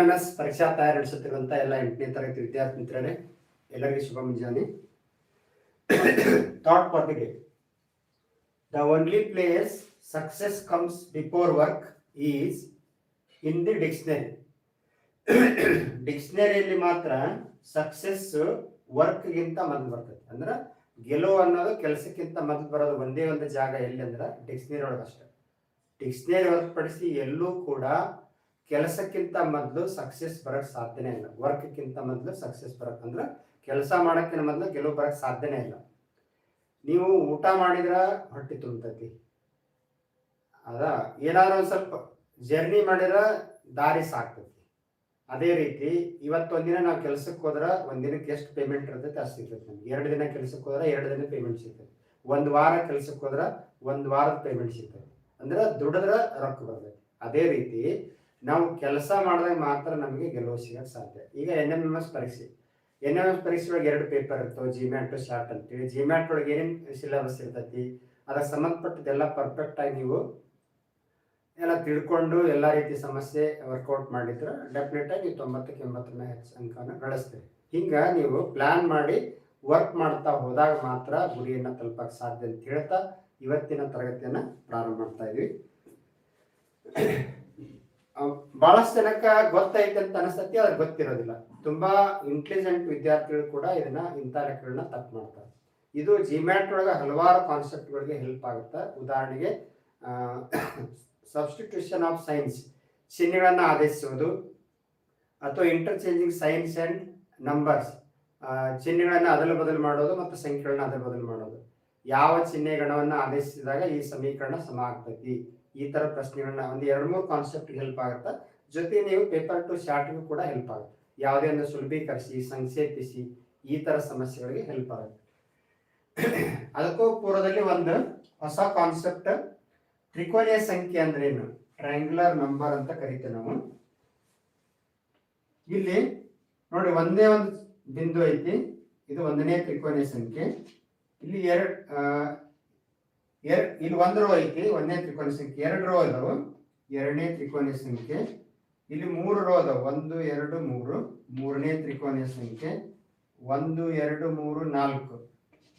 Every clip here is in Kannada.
ಎಂ ಎಸ್ ಪರೀಕ್ಷಾ ತಯಾರಿ ನಡೆಸುತ್ತಿರುವಂಥ ಎಲ್ಲ ಎಂಟನೇ ತರಗತಿ ವಿದ್ಯಾರ್ಥಿ ಮಿತ್ರರೇ ಎಲ್ಲರಿಗೂ ಶುಭ ಮುಂಜಾನೆ. Thought for the the only place success comes before work is in the dictionary ಡಿಕ್ಷನರಿಯಲ್ಲಿ ಮಾತ್ರ ಸಕ್ಸೆಸ್ ವರ್ಕ್ಗಿಂತ ಮೊದಲು ಬರ್ತದೆ. ಅಂದ್ರೆ ಗೆಲುವು ಅನ್ನೋದು ಕೆಲಸಕ್ಕಿಂತ ಮೊದಲು ಬರೋದು ಒಂದೇ ಒಂದು ಜಾಗ ಎಲ್ಲಿ ಅಂದ್ರೆ ಡಿಕ್ಷನರಿ ಒಳಗಷ್ಟೇ. ಡಿಕ್ಷನರಿ ಹೊರತುಪಡಿಸಿ ಎಲ್ಲೂ ಕೂಡ ಕೆಲಸಕ್ಕಿಂತ ಮೊದಲು ಸಕ್ಸೆಸ್ ಬರಕ್ ಸಾಧ್ಯನೇ ಇಲ್ಲ. ವರ್ಕ್ಕಿಂತ ಮೊದಲು ಸಕ್ಸೆಸ್ ಬರಕ್ ಅಂದ್ರೆ ಕೆಲಸ ಮಾಡೋಕ್ಕಿಂತ ಮೊದಲು ಗೆಲುವು ಬರಕ್ ಸಾಧ್ಯನೇ ಇಲ್ಲ. ನೀವು ಊಟ ಮಾಡಿದ್ರ ಹೊಟ್ಟೆ ತುಂಬತೈತಿ. ಅದ ಏನಾದ್ರು ಒಂದು ಸ್ವಲ್ಪ ಜರ್ನಿ ಮಾಡಿದ್ರ ದಾರಿ ಸಾಕ್ತೈತಿ. ಅದೇ ರೀತಿ ಇವತ್ತು ಒಂದಿನ ನಾವು ಕೆಲಸಕ್ಕೆ ಹೋದ್ರ ಒಂದಿನಕ್ಕೆ ಎಷ್ಟು ಪೇಮೆಂಟ್ ಇರ್ತೈತೆ ಅಷ್ಟು ಸಿಗ್ತೈತೆ ನಮ್ಗೆ. ಎರಡು ದಿನ ಕೆಲಸಕ್ಕೆ ಹೋದ್ರೆ ಎರಡು ದಿನ ಪೇಮೆಂಟ್ ಸಿಗ್ತೈತೆ. ಒಂದು ವಾರ ಕೆಲಸಕ್ಕೆ ಹೋದ್ರೆ ಒಂದು ವಾರದ ಪೇಮೆಂಟ್ ಸಿಗ್ತೈತೆ. ಅಂದ್ರೆ ದುಡಿದ್ರ ರೊಕ್ಕ ಬರ್ತೈತಿ. ಅದೇ ರೀತಿ ನಾವು ಕೆಲಸ ಮಾಡಿದಾಗ ಮಾತ್ರ ನಮಗೆ ಗೆಲುವು ಸಿಗಕ್ಕೆ ಸಾಧ್ಯ. ಈಗ ಎನ್ ಎಂ ಎಂ ಎಸ್ ಪರೀಕ್ಷೆ. ಎನ್ ಎಂ ಎಸ್ ಪರೀಕ್ಷೆ ಒಳಗೆ ಎರಡು ಪೇಪರ್ ಇರ್ತವೆ ಜಿಮ್ಯಾಟ್ ಶಾರ್ಟ್ ಅಂತೇಳಿ ಜಿಮ್ಯಾಟ್ ಒಳಗೆ ಏನೇನು ಸಿಲೆಬಸ್ ಇರ್ತೈತಿ, ಅದಕ್ಕೆ ಸಂಬಂಧಪಟ್ಟದೆಲ್ಲ ಪರ್ಫೆಕ್ಟ್ ಆಗಿ ನೀವು ಎಲ್ಲ ತಿಳ್ಕೊಂಡು ಎಲ್ಲ ರೀತಿ ಸಮಸ್ಯೆ ವರ್ಕೌಟ್ ಮಾಡಿದ್ರೆ ಡೆಫಿನೆಟ್ ಆಗಿ ನೀವು ತೊಂಬತ್ತಕ್ಕೆ ಎಂಬತ್ತರ ಹೆಚ್ಚು ಅಂಕವನ್ನು ಗಳಿಸ್ತೀರಿ. ಹಿಂಗ ನೀವು ಪ್ಲಾನ್ ಮಾಡಿ ವರ್ಕ್ ಮಾಡ್ತಾ ಹೋದಾಗ ಮಾತ್ರ ಗುರಿಯನ್ನು ತಲುಪಕ್ಕೆ ಸಾಧ್ಯ ಅಂತ ಹೇಳ್ತಾ ಇವತ್ತಿನ ತರಗತಿಯನ್ನು ಪ್ರಾರಂಭ ಮಾಡ್ತಾ ಇದೀವಿ. ಬಹಳಷ್ಟು ಜನಕ್ಕ ಗೊತ್ತೈತೆ ಅಂತ ಅನಿಸ್ತತಿ ಅದ್ರ ಗೊತ್ತಿರೋದಿಲ್ಲ. ತುಂಬಾ ಇಂಟೆಲಿಜೆಂಟ್ ವಿದ್ಯಾರ್ಥಿಗಳು ಕೂಡ ಇದನ್ನ ಇಂಥ ಲೆಕ್ಕಗಳನ್ನ ತಪ್ಪು ಮಾಡ್ತಾರೆ. ಇದು ಜಿಮ್ಯಾಟ್ ಒಳಗೆ ಹಲವಾರು ಕಾನ್ಸೆಪ್ಟ್ಗಳಿಗೆ ಹೆಲ್ಪ್ ಆಗುತ್ತೆ. ಉದಾಹರಣೆಗೆ ಸಬ್ಸ್ಟಿಟ್ಯೂಷನ್ ಆಫ್ ಸೈನ್ಸ್ ಚಿಹ್ನೆಗಳನ್ನು ಆದೇಶಿಸುವುದು, ಅಥವಾ ಇಂಟರ್ಚೇಂಜಿಂಗ್ ಸೈನ್ಸ್ ಆ್ಯಂಡ್ ನಂಬರ್ಸ್ ಚಿಹ್ನೆಗಳನ್ನು ಅದಲು ಬದಲು ಮಾಡೋದು ಮತ್ತು ಸಂಖ್ಯೆಗಳನ್ನ ಅದಲು ಬದಲು ಮಾಡೋದು. ಯಾವ ಚಿಹ್ನೆ ಗಣವನ್ನು ಆದೇಶಿಸಿದಾಗ ಈ ಸಮೀಕರಣ ಸಮ ಆಗ್ತೈತಿ? ಈ ತರ ಪ್ರಶ್ನೆಗಳನ್ನ ಒಂದು ಎರಡು ಮೂರು ಕಾನ್ಸೆಪ್ಟ್ ಹೆಲ್ಪ್ ಆಗುತ್ತೆ? ಜೊತೆ ನೀವು ಪೇಪರ್ ಟು ಶಾರ್ಟ್ಗೂ ಕೂಡ ಹೆಲ್ಪ್ ಆಗುತ್ತೆ. ಯಾವುದೇ ಒಂದು ಸುಲಭೀಕರಿಸಿ, ಸಂಕ್ಷೇಪಿಸಿ, ಈ ತರ ಸಮಸ್ಯೆಗಳಿಗೆ ಹೆಲ್ಪ್ ಆಗುತ್ತೆ. ಅದಕ್ಕೂ ಪೂರ್ವದಲ್ಲಿ ಒಂದು ಹೊಸ ಕಾನ್ಸೆಪ್ಟ್ ತ್ರಿಕೋನೀಯ ಸಂಖ್ಯೆ ಅಂದ್ರೆ ಏನು? ಟ್ರಯಾಂಗ್ಯುಲರ್ ನಂಬರ್ ಅಂತ ಕರಿತೇವೆ ನಾವು. ಇಲ್ಲಿ ನೋಡಿ, ಒಂದೇ ಒಂದು ಬಿಂದು ಐತಿ. ಇದು ಒಂದನೇ ತ್ರಿಕೋನೀಯ ಸಂಖ್ಯೆ. ಇಲ್ಲಿ ಎರಡ್ ಇಲ್ಲಿ ಒಂದು ರೋ ಐತಿ ಒಂದನೇ ತ್ರಿಕೋನ ಸಂಖ್ಯೆ. ಎರಡು ರೋ ಅದಾವು, ಎರಡನೇ ತ್ರಿಕೋನ ಸಂಖ್ಯೆ. ಇಲ್ಲಿ ಮೂರು ರೋ ಅದಾವ, ಒಂದು, ಎರಡು, ಮೂರು, ಮೂರನೇ ತ್ರಿಕೋನ ಸಂಖ್ಯೆ, ಒಂದು, ಎರಡು, ಮೂರು, ನಾಲ್ಕು.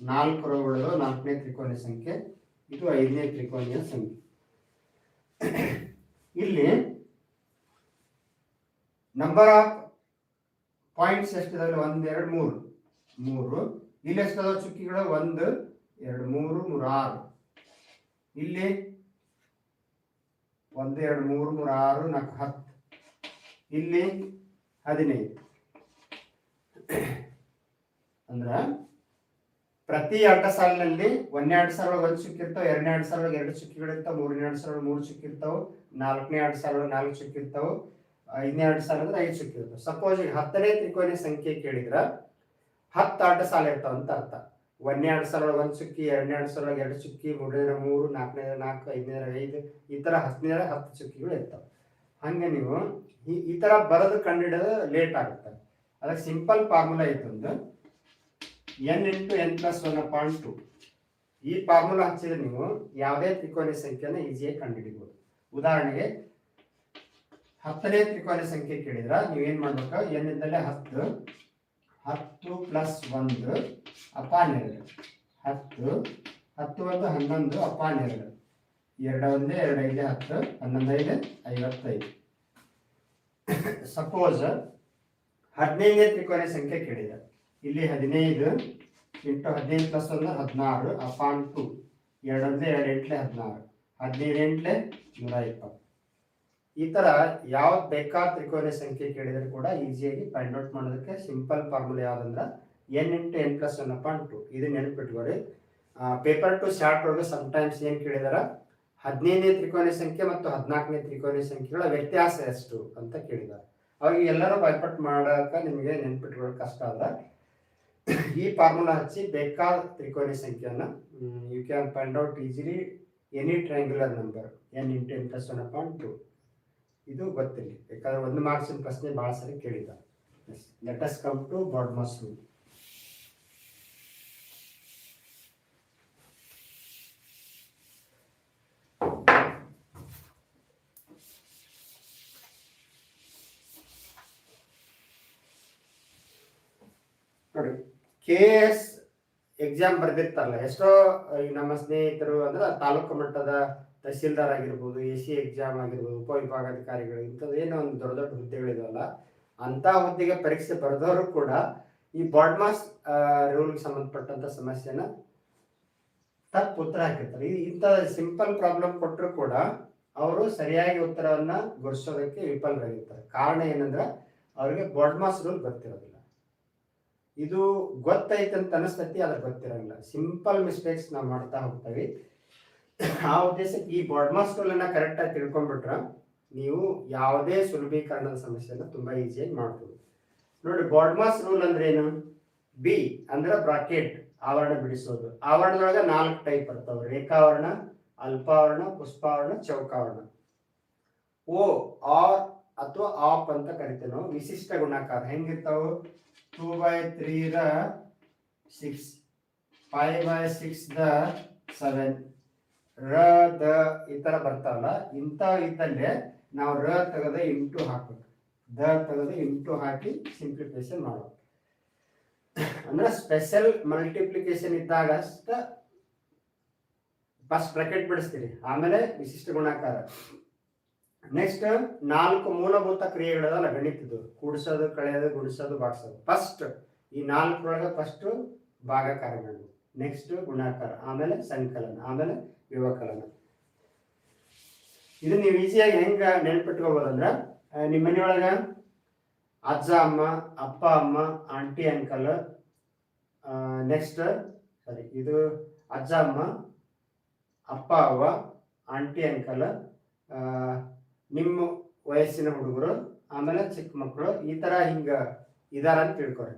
ನಾಲ್ಕು ರೋಗಳು ನಾಲ್ಕನೇ ತ್ರಿಕೋನ ಸಂಖ್ಯೆ, ಇದು ಐದನೇ ತ್ರಿಕೋನೀಯ ಸಂಖ್ಯೆ. ಇಲ್ಲಿ ನಂಬರ್ ಆಫ್ ಪಾಯಿಂಟ್ಸ್ ಎಷ್ಟಿದಾವೆ? ಒಂದು, ಎರಡು, ಮೂರು. ಮೂರು. ಇಲ್ಲಿ ಎಷ್ಟಾದ ಚುಕ್ಕಿಗಳು? ಒಂದು, ಎರಡು, ಮೂರು ಮೂರು, ಆರು. ಇಲ್ಲಿ ಒಂದು, ಎರಡು, ಮೂರು ಮೂರು, ಆರು, ನಾಲ್ಕು, ಹತ್ತು. ಇಲ್ಲಿ ಹದಿನೈದು. ಅಂದ್ರ ಪ್ರತಿ ಅಡ್ಡ ಸಾಲಿನಲ್ಲಿ ಒಂದನೇ ಅಡ್ಡ ಸಾಲ ಒಂದು ಚುಕ್ಕಿ ಇರ್ತಾವ ಎರಡನೇ ಅಡ್ಡ ಸಾಲ ಎರಡು ಚುಕ್ಕಿಗಳು ಇರ್ತಾವ ಮೂರನೇ ಎರಡು ಸಾಲ ಮೂರು ಚುಕ್ಕಿ ಇರ್ತಾವ ನಾಲ್ಕನೇ ಎರಡು ಸಾಲ ನಾಲ್ಕು ಚುಕ್ಕಿ ಇರ್ತಾವ ಐದನೇ ಅಡ್ಡ ಸಾಲ ಅಂದ್ರೆ ಐದು ಚುಕ್ಕಿ ಇರ್ತಾವ ಸಪೋಸ್ ಈಗ ಹತ್ತನೇ ತ್ರಿಕೋನ ಸಂಖ್ಯೆ ಕೇಳಿದ್ರ ಹತ್ತು ಅಡ್ಡ ಸಾಲ ಇರ್ತಾವ ಅಂತ ಅರ್ಥ. ಒಂದನೇ ಎರಡು ಸಾಲ ಒಂದು ಚುಕ್ಕಿ ಎರಡನೇ ಎರಡು ಸಾಲ ಎರಡು ಚುಕ್ಕಿ ಮೂರನೇ ಮೂರು ನಾಲ್ಕನೇ ನಾಲ್ಕು ಐದನೇ ಐದು, ಈ ಥರ ಹತ್ತನೇ ಹತ್ತು ಚುಕ್ಕಿಗಳು ಇರ್ತವೆ. ಹಂಗೆ ನೀವು ಈ ಈ ಥರ ಬರೋದು ಕಂಡುಹಿಡಿಯೋದು ಲೇಟ್ ಆಗುತ್ತೆ. ಅದಕ್ಕೆ simple formula ಇತ್ತೊಂದು n into n plus one point two ಈ ಫಾರ್ಮುಲಾ ಹಚ್ಚಿದ್ರೆ ನೀವು ಯಾವುದೇ ತ್ರಿಕೋನ ಸಂಖ್ಯೆನ ಈಸಿಯಾಗಿ ಕಂಡುಹಿಡಿಬೋದು. ಉದಾಹರಣೆಗೆ, ಹತ್ತನೇ ತ್ರಿಕೋನ ಸಂಖ್ಯೆ ಕೇಳಿದ್ರೆ ನೀವು ಏನು ಮಾಡ್ಬೇಕು? ಎನ್ ಇಂದಲೇ ಹತ್ತು. ಹತ್ತು ಪ್ಲಸ್ ಒಂದು, ಅಪಾನ್ ಎರಡು. ಹತ್ತು ಹತ್ತು ಒಂದು ಹನ್ನೊಂದು, ಅಪಾನ್ ಎರಡು. ಎರಡು ಒಂದೇ, ಎರಡು ಐದು, ಹತ್ತು, ಹನ್ನೊಂದು ಐದು, ಐವತ್ತೈದು. ಸಪೋಸ್ ಹದಿನೈದನೇ ತ್ರಿಕೋನ ಸಂಖ್ಯೆ ಕೇಳಿದ. ಇಲ್ಲಿ ಹದಿನೈದು ಇಂಟು ಹದಿನೈದು ಪ್ಲಸ್ ಒಂದು, ಹದಿನಾರು, ಅಪಾನ್ ಟು ಎರಡು ಎರಡೆಂಟ್ಲೆ ಎರಡು ಎಂಟ್ಲೆ, ಹದಿನಾರು. ಹದಿನೈದು ಎಂಟ್ಲೆ ನೂರ ಇಪ್ಪತ್ತು. ಈ ತರ ಯಾವ ಬೇಕಾದ ತ್ರಿಕೋನ ಸಂಖ್ಯೆ ಕೇಳಿದ್ರೆ ಕೂಡ ಈಸಿಯಾಗಿ ಫೈಂಡ್ ಔಟ್ ಮಾಡೋದಕ್ಕೆ simple formula ಯಾವ್ದಂದ್ರೆ n into n plus one upon two ಇದು ಪೇಪರ್ ಟು ಶಾರ್ಟ್ ಒಳಗೆ ಸಮ್ಟೈಮ್ಸ್ ಏನು ಕೇಳಿದಾರ? ಹದಿನೈದನೇ ತ್ರಿಕೋನ ಸಂಖ್ಯೆ ಮತ್ತು ಹದಿನಾಲ್ಕನೇ ತ್ರಿಕೋನ ಸಂಖ್ಯೆಗಳ ವ್ಯತ್ಯಾಸ ಎಷ್ಟು ಅಂತ ಕೇಳಿದ್ದಾರೆ ಅವಾಗ ಎಲ್ಲರೂ ಭಯಪಟ್ಟು ಮಾಡೋಕೆ ನಿಮಗೆ ನೆನ್ಪಿಟ್ಕೊಳ್ಳೋಕೆ ಕಷ್ಟ ಅಲ್ಲ ಈ ಫಾರ್ಮುಲಾ ಹಚ್ಚಿ ಬೇಕಾದ ತ್ರಿಕೋನ ಸಂಖ್ಯೆಯನ್ನು you can find out easily any triangular number n into n plus one upon two ಇದು ಗೊತ್ತಿಲ್ಲ. ಯಾಕಂದ್ರೆ ಒಂದು ಮಾರ್ಕ್ಸಿನ ಪ್ರಶ್ನೆ ಭಾಳ ಸರಿ ಕೇಳಿದ let us come to BODMAS K S exam ಬರ್ದಿರ್ತಾರಲ್ಲ ಎಷ್ಟೋ ನಮ್ಮ ಸ್ನೇಹಿತರು ಅಂದ್ರೆ ತಾಲೂಕು ಮಟ್ಟದ ತಹಸೀಲ್ದಾರ್ ಆಗಿರ್ಬೋದು ಎ ಸಿ ಎಕ್ಸಾಮ್ ಆಗಿರ್ಬೋದು ಉಪವಿಭಾಗಾಧಿಕಾರಿಗಳು ಇಂಥದ್ದು ಏನೋ ಒಂದು ದೊಡ್ಡ ದೊಡ್ಡ ಹುದ್ದೆಗಳಿದಾವಲ್ಲ, ಅಂಥ ಹುದ್ದೆಗೆ ಪರೀಕ್ಷೆ ಬರೆದವರು ಕೂಡ ಈ ಬಾಡ್ಮಾಸ್ ರೂಲ್ಗೆ ಸಂಬಂಧಪಟ್ಟಂಥ ಸಮಸ್ಯೆನ ತಪ್ಪು ಉತ್ತರ ಹಾಕಿರ್ತಾರೆ. ಇಂಥ ಸಿಂಪಲ್ ಪ್ರಾಬ್ಲಮ್ ಕೊಟ್ಟರು ಕೂಡ ಅವರು ಸರಿಯಾಗಿ ಉತ್ತರವನ್ನು ಗುರುಸೋದಕ್ಕೆ ವಿಫಲರಾಗಿರ್ತಾರೆ. ಕಾರಣ ಏನಂದ್ರೆ ಅವರಿಗೆ ಬಾಡ್ಮಾಸ್ ರೂಲ್ ಗೊತ್ತಿರೋದಿಲ್ಲ. ಇದು ಗೊತ್ತೈತೆ ಅಂತ ಅನಿಸ್ತತಿ ಅದ್ರ ಗೊತ್ತಿರಂಗಿಲ್ಲ. ಸಿಂಪಲ್ ಮಿಸ್ಟೇಕ್ಸ್ ನಾವು ಮಾಡ್ತಾ ಹೋಗ್ತೇವೆ. ಆ ಉದ್ದೇಶಕ್ಕೆ ಈ ಬಾಡ್ಮಾಸ್ ರೂಲ್ ಅನ್ನ ಕರೆಕ್ಟ್ ಆಗಿ ತಿಳ್ಕೊಂಡ್ಬಿಟ್ರ ನೀವು ಯಾವುದೇ ಸುಲಭೀಕರಣದ ಸಮಸ್ಯೆಯನ್ನು ತುಂಬಾ ಈಸಿಯಾಗಿ ಮಾಡ್ಬೋದು. ನೋಡಿ ಬಾಡ್ಮಾಸ್ ರೂಲ್ ಅಂದ್ರೆ ಏನು? ಬಿ ಅಂದ್ರೆ ಬ್ರಾಕೆಟ್ ಆವರಣ ಬಿಡಿಸೋದು. ಆವರಣದೊಳಗೆ ನಾಲ್ಕು ಟೈಪ್ ಬರ್ತಾವ ರೇಖಾವರಣ, ಅಲ್ಪಾವರಣ, ಪುಷ್ಪಾವರಣ, ಚೌಕಾವರಣ. ಓ ಆರ್ ಅಥವಾ ಆಪ್ ಅಂತ ಕರಿತೇವೆ ನಾವು. ವಿಶಿಷ್ಟ ಗುಣಾಕಾರ ಹೆಂಗಿರ್ತಾವ? ಟೂ ಬೈ ತ್ರೀ ದ ಸಿಕ್ಸ್ ಫೈವ್ ಬೈ ಸಿಕ್ಸ್ ದ ಸೆವೆನ್ ರ, ದ ಈ ಥರ ಬರ್ತಾವಲ್ಲ? ಇಂಥ ಇದ್ದಲ್ಲಿ ನಾವು ರ ತೆಗೆದ ಇಂಟು ಹಾಕಬೇಕು. ದ ತೆಗೆದು ಇಂಟು ಹಾಕಿ ಸಿಂಪ್ಲಿಫಿಕೇಶನ್ ಮಾಡಬೇಕು ಅಂದ್ರೆ ಸ್ಪೆಷಲ್ ಮಲ್ಟಿಪ್ಲಿಕೇಶನ್ ಇದ್ದಾಗ ಅಷ್ಟ ಫಸ್ಟ್ ಬ್ರಾಕೆಟ್ ಬಿಡಿಸ್ತೀರಿ. ಆಮೇಲೆ ವಿಶಿಷ್ಟ ಗುಣಾಕಾರ. ನೆಕ್ಸ್ಟ್ ನಾಲ್ಕು ಮೂಲಭೂತ ಕ್ರಿಯೆಗಳದಲ್ಲ ಗಣಿತದ್ದು ಕೂಡಿಸೋದು, ಕಳೆಯೋದು, ಗುಡಿಸೋದು ಭಾಗಿಸೋದು ಫಸ್ಟ್ ಈ ನಾಲ್ಕರೊಳಗೆ ಫಸ್ಟ್ ಭಾಗಾಕಾರ ಮಾಡಿ ನೆಕ್ಸ್ಟ್ ಗುಣಾಕಾರ, ಆಮೇಲೆ ಸಂಕಲನ, ಆಮೇಲೆ ವ್ಯವಕಲನ. ಇದು ನೀವು ಈಸಿಯಾಗಿ ಹೆಂಗ ನೆನ್ಪಿಟ್ಕೋಬೋದಂದ್ರ ನಿಮ್ಮ ಮನೆಯೊಳಗ ಅಜ್ಜ ಅಮ್ಮ, ಅಪ್ಪ ಅಮ್ಮ, ಆಂಟಿ, ಅಂಕಲ್ ನೆಕ್ಸ್ಟ್ ಸಾರಿ ಇದು ಅಜ್ಜ ಅಮ್ಮ, ಅಪ್ಪ ಅವ್ವ ಆಂಟಿ, ಅಂಕಲ್ ನಿಮ್ಮ ವಯಸ್ಸಿನ ಹುಡುಗರು, ಆಮೇಲೆ ಚಿಕ್ಕ ಮಕ್ಕಳು, ಈ ತರ ಹಿಂಗ ಇದಾರ ಅಂತ ತಿಳ್ಕೊರಿ.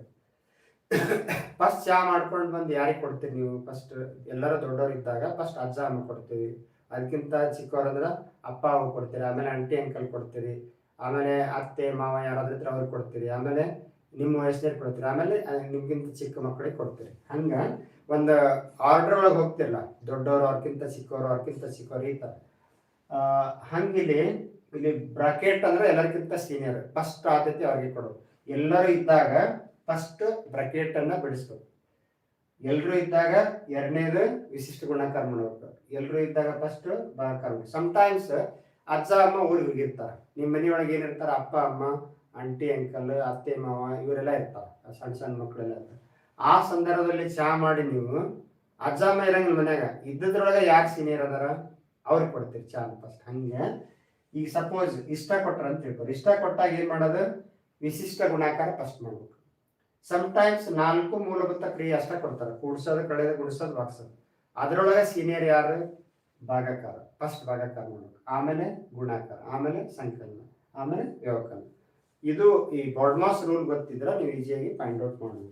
ಫಸ್ಟ್ ಚಾ ಮಾಡ್ಕೊಂಡು ಬಂದು ಯಾರಿಗೆ ಕೊಡ್ತೀರಿ ನೀವು? ಫಸ್ಟ್ ಎಲ್ಲರೂ ದೊಡ್ಡವ್ರು ಇದ್ದಾಗ ಫಸ್ಟ್ ಅಜ್ಜ ಅಮ್ಮ ಕೊಡ್ತೀವಿ. ಅದಕ್ಕಿಂತ ಚಿಕ್ಕವ್ರು ಅಂದ್ರೆ ಅಪ್ಪ ಅವ್ರು ಕೊಡ್ತೀರಿ, ಆಮೇಲೆ ಆಂಟಿ ಅಂಕಲ್ ಕೊಡ್ತೀರಿ, ಆಮೇಲೆ ಅತ್ತೆ, ಮಾವ ಯಾರಾದ್ರೂ ಇದ್ರೆ ಅವ್ರಿಗೆ ಕೊಡ್ತೀರಿ, ಆಮೇಲೆ ನಿಮ್ಮ ವಯಸ್ಸಿನಲ್ಲಿ ಕೊಡ್ತೀರಿ, ಆಮೇಲೆ ನಿಮ್ಗಿಂತ ಚಿಕ್ಕ ಮಕ್ಕಳಿಗೆ ಕೊಡ್ತೀರಿ. ಹಂಗ ಒಂದು ಆರ್ಡರ್ ಒಳಗೆ ಹೋಗ್ತಿರಲ್ಲ ದೊಡ್ಡವರು ಅವ್ರಕ್ಕಿಂತ ಚಿಕ್ಕವರು ಅವ್ರಕ್ಕಿಂತ ಚಿಕ್ಕವರು ಈ ಥರ ಹಂಗಿಲ್ಲಿ ಇಲ್ಲಿ ಬ್ರಾಕೆಟ್ ಅಂದ್ರೆ ಎಲ್ಲರಿಗಿಂತ ಸೀನಿಯರ್ ಫಸ್ಟ್ ಆದ್ಯತೆ ಅವ್ರಿಗೆ ಕೊಡೋದು. ಎಲ್ಲರೂ ಇದ್ದಾಗ ಫಸ್ಟ್ ಬ್ರಾಕೆಟ್ ಅನ್ನ ಬಿಡಿಸ್ಬೇಕು. ಎಲ್ಲರೂ ಇದ್ದಾಗ ಎರಡನೇದು ವಿಶಿಷ್ಟ ಗುಣಾಕಾರ ಮಾಡ್ಬೇಕು ಎಲ್ಲರೂ ಇದ್ದಾಗ ಫಸ್ಟ್ ಭಾಗಾಕಾರ ಸಮಟೈಮ್ಸ್ ಅಜ್ಜ, ಅಮ್ಮ ಊರಿಗೆ ಹೋಗಿರ್ತಾರೆ. ನಿಮ್ಮ ಮನೆಯೊಳಗೆ ಏನಿರ್ತಾರೆ ಅಪ್ಪ, ಅಮ್ಮ, ಆಂಟಿ, ಅಂಕಲ್, ಅತ್ತೆ, ಮಾವ ಇವರೆಲ್ಲ ಇರ್ತಾರೆ. ಸಣ್ಣ ಸಣ್ಣ ಮಕ್ಕಳೆಲ್ಲ ಇರ್ತಾರೆ. ಆ ಸಂದರ್ಭದಲ್ಲಿ ಚಹಾ ಮಾಡಿ ನೀವು ಅಜ್ಜ, ಅಮ್ಮ ಇರಂಗಿಲ್ಲ ಮನ್ಯಾಗ. ಇದ್ದದ್ರೊಳಗೆ ಯಾಕೆ ಸೀನಿಯರ್ ಅದಾರ? ಅವ್ರಿಗೆ ಕೊಡ್ತೀರಿ ಚಹಾ ಫಸ್ಟ್ ಹಂಗೆ ಈಗ ಸಪೋಸ್ ಇಷ್ಟ ಕೊಟ್ರ ಅಂತ ತಿಳ್ಕೊರಿ ಇಷ್ಟ ಕೊಟ್ಟಾಗ ಏನ್ ಮಾಡೋದು? ವಿಶಿಷ್ಟ ಗುಣಾಕಾರ ಫಸ್ಟ್ ಮಾಡ್ಬೇಕು. ಸಮಟೈಮ್ಸ್ ನಾಲ್ಕು ಮೂಲಭೂತ ಕ್ರಿಯೆ ಅಷ್ಟ ಕೊಡ್ತಾರೆ. ಕೂಡ್ಸೋದು ಕಳೆಯೋದು ಗುಡಿಸೋದು, ಬಾಗ್ಸೋದು. ಅದರೊಳಗೆ ಸೀನಿಯರ್ ಯಾರು? ಭಾಗಾಕಾರ. ಫಸ್ಟ್ ಭಾಗಾಕಾರ ಮಾಡೋದು ಆಮೇಲೆ ಗುಣಾಕಾರ. ಆಮೇಲೆ ಸಂಕಲನ. ಆಮೇಲೆ ವ್ಯವಕಲನ. ಇದು ಈ ಬಾಡ್ಮಾಸ್ ರೂಲ್ ಗೊತ್ತಿದ್ರೆ ನೀವು ಈಸಿಯಾಗಿ ಫೈಂಡ್ ಔಟ್ ಮಾಡಬಹುದು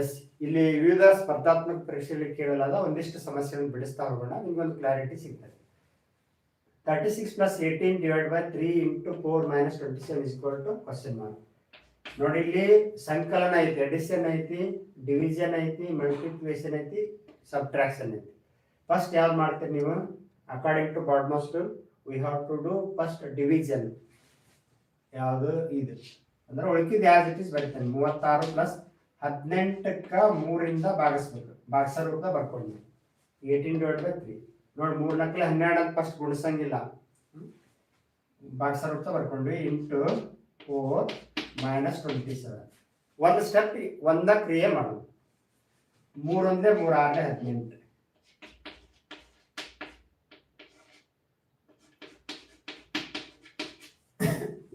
ಎಸ್ ಇಲ್ಲಿ ವಿವಿಧ ಸ್ಪರ್ಧಾತ್ಮಕ ಪರೀಕ್ಷೆಯಲ್ಲಿ ಕೇಳಲಾದ ಒಂದಿಷ್ಟು ಸಮಸ್ಯೆಗಳನ್ನು ಬಿಡಿಸ್ತಾ ಹೋಗೋಣ. ನಿಮ್ಗೊಂದು ಕ್ಲಾರಿಟಿ ಸಿಗ್ತದೆ. Thirty six plus eighteen divide by three into four minus twenty seven ಇಸ್ಕೊಟ್ಟು question mark ನೋಡಿ, ಇಲ್ಲಿ ಸಂಕಲನ ಐತಿ ಅಡಿಷನ್ ಐತಿ ಡಿವಿಷನ್ ಐತಿ ಮಲ್ಟಿಪ್ಲಿಕೇಶನ್ ಐತಿ ಸಬ್ಟ್ರಾಕ್ಷನ್ ಐತಿ. ಫಸ್ಟ್ ಯಾವ್ದು ಮಾಡ್ತೀರಿ ನೀವು? According to BODMAS we have to do first division ಯಾವುದು? ಇದು. ಅಂದ್ರೆ ಉಳಿಕಿದ ಯಾವ ಇಸ್ ಬರೀತಾನೆ. ಮೂವತ್ತಾರು ಪ್ಲಸ್ ಹದಿನೆಂಟಕ್ಕ ಮೂರಿಂದ ಭಾಗಿಸ್ಬೇಕು. ಭಾಗಿಸೋ ರೂಪದ ಬರ್ಕೊಂಡು ಏಯ್ಟೀನ್ ಡಿವೈಡ್ ಬೈ ತ್ರೀ ನೋಡಿ, ಮೂರು ನಕ್ಲೆ ಹನ್ನೆರಡು ಅಂತ ಫಸ್ಟ್ ಗುಣಿಸಂಗಿಲ್ಲ. ಭಾಗಿಸೋ ರೂಪದ ಬರ್ಕೊಂಡ್ವಿ. Into four minus twenty seven ಒಂದು ಸ್ಟೆಪ್ ಒಂದ ಕ್ರಿಯೆ ಮಾಡೋದು ಮೂರೊಂದೇ ಮೂರ್ ಆರನೇ ಹದಿನೆಂಟು.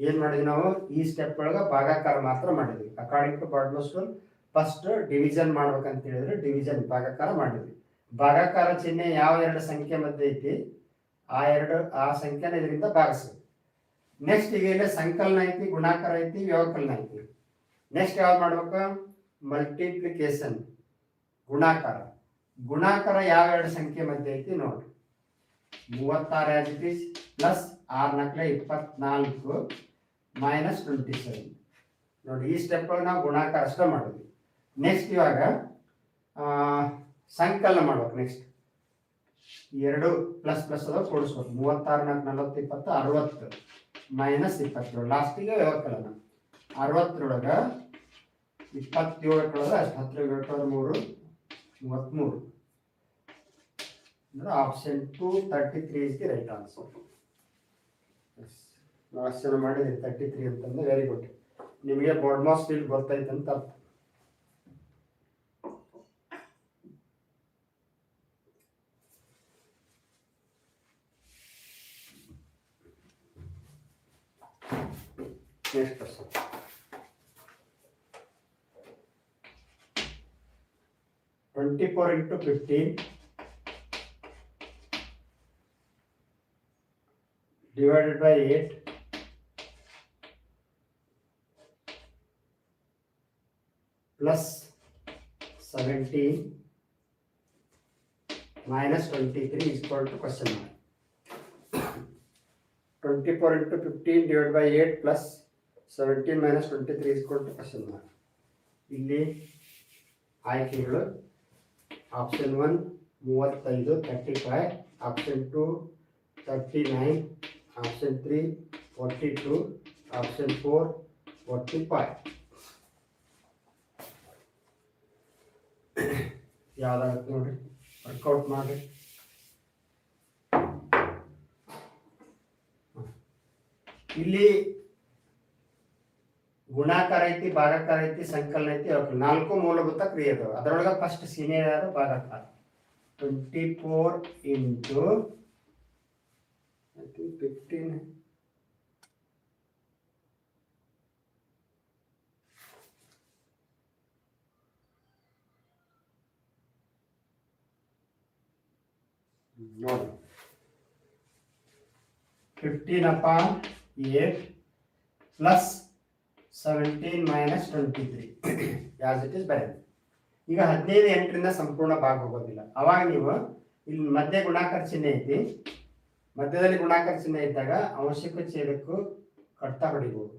ಏನ್ ಮಾಡಿದ್ವಿ ನಾವು? ಈ ಸ್ಟೆಪ್ ಒಳಗ ಭಾಗಾಕಾರ ಮಾತ್ರ ಮಾಡಿದ್ವಿ. According to BODMAS rule first division ಮಾಡ್ಬೇಕಂತ ಹೇಳಿದ್ರೆ ಡಿವಿಷನ್ ಭಾಗಾಕಾರ ಮಾಡಿದ್ವಿ. ಭಾಗಾಕಾರ ಚಿಹ್ನೆ ಯಾವ ಎರಡು ಸಂಖ್ಯೆ ಮಧ್ಯೆ ಐತಿ? ಆ ಎರಡು, ಆ ಸಂಖ್ಯೆನ ಇದರಿಂದ ಭಾಗಿಸ್ಬೇಕು ನೆಕ್ಸ್ಟ್ ಈಗ ಇಲ್ಲಿ ಸಂಕಲನ ಐತಿ, ಗುಣಾಕಾರ ಐತಿ, ವ್ಯವಕಲನ ಐತಿ. ನೆಕ್ಸ್ಟ್ ಯಾವ್ದು ಮಾಡ್ಬೇಕು? ಮಲ್ಟಿಪ್ಲಿಕೇಶನ್ ಗುಣಾಕಾರ. ಗುಣಾಕಾರ ಯಾವ ಎರಡು ಸಂಖ್ಯೆ ಮಧ್ಯೆ ಐತಿ ನೋಡ್ರಿ ಮೂವತ್ತಾರು ಆಸ್ ಇಟ್ ಈಸ್ ಪ್ಲಸ್ ಆರು ನಾಲ್ಕಲೆ ಇಪ್ಪತ್ನಾಲ್ಕು ಮೈನಸ್ ಟ್ವೆಂಟಿ ಸೆವೆನ್ ನೋಡಿ, ಈ ಸ್ಟೆಪ್ ನಾವು ಗುಣಾಕಾರ ಅಷ್ಟೇ ಮಾಡಿದ್ವಿ ನೆಕ್ಸ್ಟ್ ಇವಾಗ ಸಂಕಲನ ಮಾಡ್ಬೇಕು ನೆಕ್ಸ್ಟ್ ಎರಡು ಪ್ಲಸ್ ಪ್ಲಸ್ ಅದ ಕೊಡಿಸ್ಬೇಕು. ಮೂವತ್ತಾರು ನಾಲ್ಕು ನಲವತ್ತು ಇಪ್ಪತ್ತು, ಅರವತ್ತು. ಮೈನಸ್ ಇಪ್ಪತ್ತೇಳು. ಲಾಸ್ಟಿಗೆ ವ್ಯವಕಲನ ಅರವತ್ತರೊಳಗ ಇಪ್ಪತ್ತೇಳು ಕಳೆದ್ರೆ ಅಷ್ಟು ಹತ್ತಿರ ಕಳೆದ್ರೆ ಮೂರು, ಮೂವತ್ತ್ಮೂರು. ಅಂದ್ರೆ option two thirty three is the right answer ಜನ ಮಾಡಿದ್ರಿ ತರ್ಟಿ ತ್ರೀ ಅಂತಂದ್ರೆ ವೆರಿ ಗುಡ್ ನಿಮಗೆ ಬೋರ್ಡ್ ಮಾಸ್ ಫೀಲ್ಡ್ ಗೊತ್ತೈತೆ ಅಂತ ಅರ್ಥ. टेस्ट कर सकते twenty four into fifteen divided by eight plus seventy minus twenty three is equal to question twenty four into fifteen divide by eight plus 17 minus 23 is equal to question ಇಲ್ಲಿ ಆಯ್ಕೆಗಳು ಆಪ್ಷನ್ ಒನ್ ಮೂವತ್ತೈದು thirty five option two thirty nine option three forty two option four forty five ಯಾವ್ದಾಗುತ್ತೆ ನೋಡಿರಿ ವರ್ಕೌಟ್ ಮಾಡಿ. ಇಲ್ಲಿ ಗುಣಾಕಾರ ಐತಿ ಭಾಗಾಕಾರ ಐತಿ ಸಂಕಲನ ಐತಿ ಅವಕ್ಕೆ ನಾಲ್ಕು ಮೂಲಭೂತ ಕ್ರಿಯೆ ಅದಾವ ಅದರೊಳಗೆ ಫಸ್ಟ್ ಸೀನಿಯರ್ ಯಾರು ಭಾಗಾಕಾರ twenty four into I think fifteen. ನೋಡಿ fifteen upon eight plus seventeen minus twenty three as it is ಬರೆದು ಈಗ ಹದಿನೈದು ಎಂಟರಿಂದ ಸಂಪೂರ್ಣ ಭಾಗ ಹೋಗೋದಿಲ್ಲ. ಅವಾಗ ನೀವು ಇಲ್ಲಿ ಮಧ್ಯೆ ಗುಣಾಕಾರ ಚಿಹ್ನೆ ಐತಿ. ಮಧ್ಯದಲ್ಲಿ ಗುಣಾಕಾರ ಚಿಹ್ನೆ ಇದ್ದಾಗ ಅವಶ್ಯಕ ಛೇದಕ್ಕೂ ಕಡ್ತಾ ಹೊಡಿಬೋದು.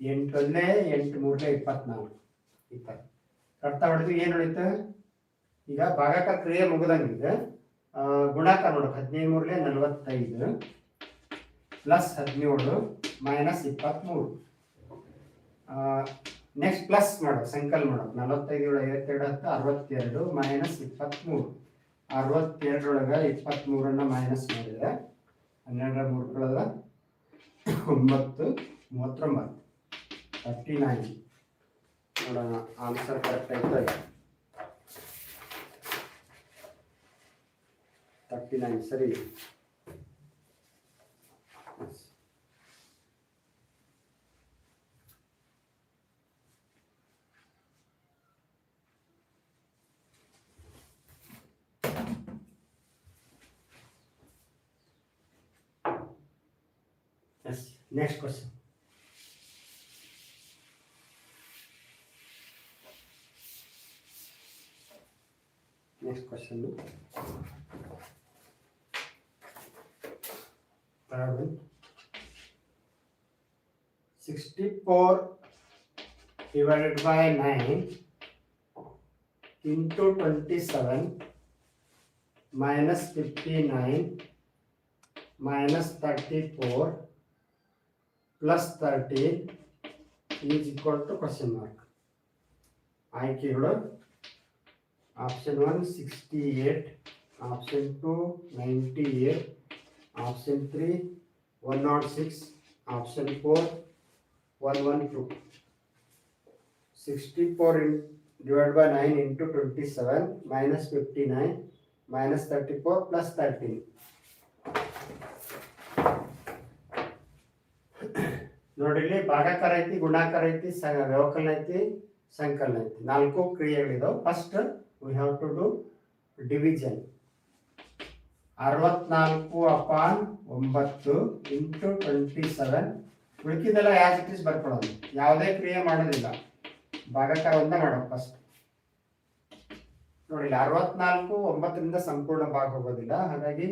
ಎಂಟೊಂದೇ ಎಂಟು ಮೂರನೇ, ಇಪ್ಪತ್ನಾಲ್ಕು. ಇಪ್ಪತ್ತು ಕಡ್ತಾ ಹೊಡೆದು ಏನು ಹೊಡಿತು? ಈಗ ಭಾಗಕ ಕ್ರಿಯೆ ಮುಗಿದಂಗಿದೆ ಗುಣಾಕಾರ ನೋಡು. ಹದಿನೈದು ಮೂರಲೇ ನಲವತ್ತೈದು. ಪ್ಲಸ್ ಹದಿನೇಳು ಮೈನಸ್ ಇಪ್ಪತ್ತ್ಮೂರು ನೆಕ್ಸ್ಟ್ ಪ್ಲಸ್ ಮಾಡೋ ಸಂಕಲ್ ಮಾಡೋ ನಲವತ್ತೈದು ಐವತ್ತೆರಡು ಹತ್ತು, ಅರವತ್ತೆರಡು ಮೈನಸ್ ಇಪ್ಪತ್ತ್ಮೂರು ಅರವತ್ತೆರಡರೊಳಗೆ ಇಪ್ಪತ್ತ್ಮೂರನ್ನು ಮೈನಸ್ ಮಾಡಿದ್ರೆ, ಹನ್ನೆರಡರ ಮೂರು ಒಂಬತ್ತು, ಮೂವತ್ತೊಂಬತ್ತು. ತರ್ಟಿ ನೈನ್ ನೋಡೋಣ ಆನ್ಸರ್ ಕರೆಕ್ಟ್ ಆಯ್ತು ತರ್ಟಿ ನೈನ್ ಸರಿ. Next question next question sixty four divided by nine into twenty seven minus fifty nine minus thirty four plus thirty is equal to question mark ಆಯ್ಕೆಗಳು option one sixty eight option two ninety eight option three one naught six option four one one two sixty four in divided by 9 into 27 minus 59 minus 34 plus 13 ನೋಡಿ ಇಲ್ಲಿ ಭಾಗಾಕಾರ ಐತಿ, ಗುಣಾಕಾರ ಐತಿ ವ್ಯವಕಲನ ಐತಿ ಸಂಕಲನ ಐತಿ. ನಾಲ್ಕು ಕ್ರಿಯೆಗಳಿದಾವೆ. First we have to do division ಅರವತ್ನಾಲ್ಕು ಅಪಾನ್ ಒಂಬತ್ತು ಇಂಟು ಟ್ವೆಂಟಿ ಸೆವೆನ್. ಉಳಿಕಿದೆಲ್ಲ ಯಾಸ್ ಇಟ್ ಇಸ್ ಬರ್ಕೊಳ್ಳೋದು ಯಾವುದೇ ಕ್ರಿಯೆ ಮಾಡೋದಿಲ್ಲ. ಭಾಗಾಕಾರ ಒಂದೇ ಮಾಡೋದು ಫಸ್ಟ್ ನೋಡಿಲ್ಲ, ಅರವತ್ನಾಲ್ಕು ಒಂಬತ್ತರಿಂದ ಸಂಪೂರ್ಣ ಭಾಗ ಹೋಗೋದಿಲ್ಲ. ಹಾಗಾಗಿ,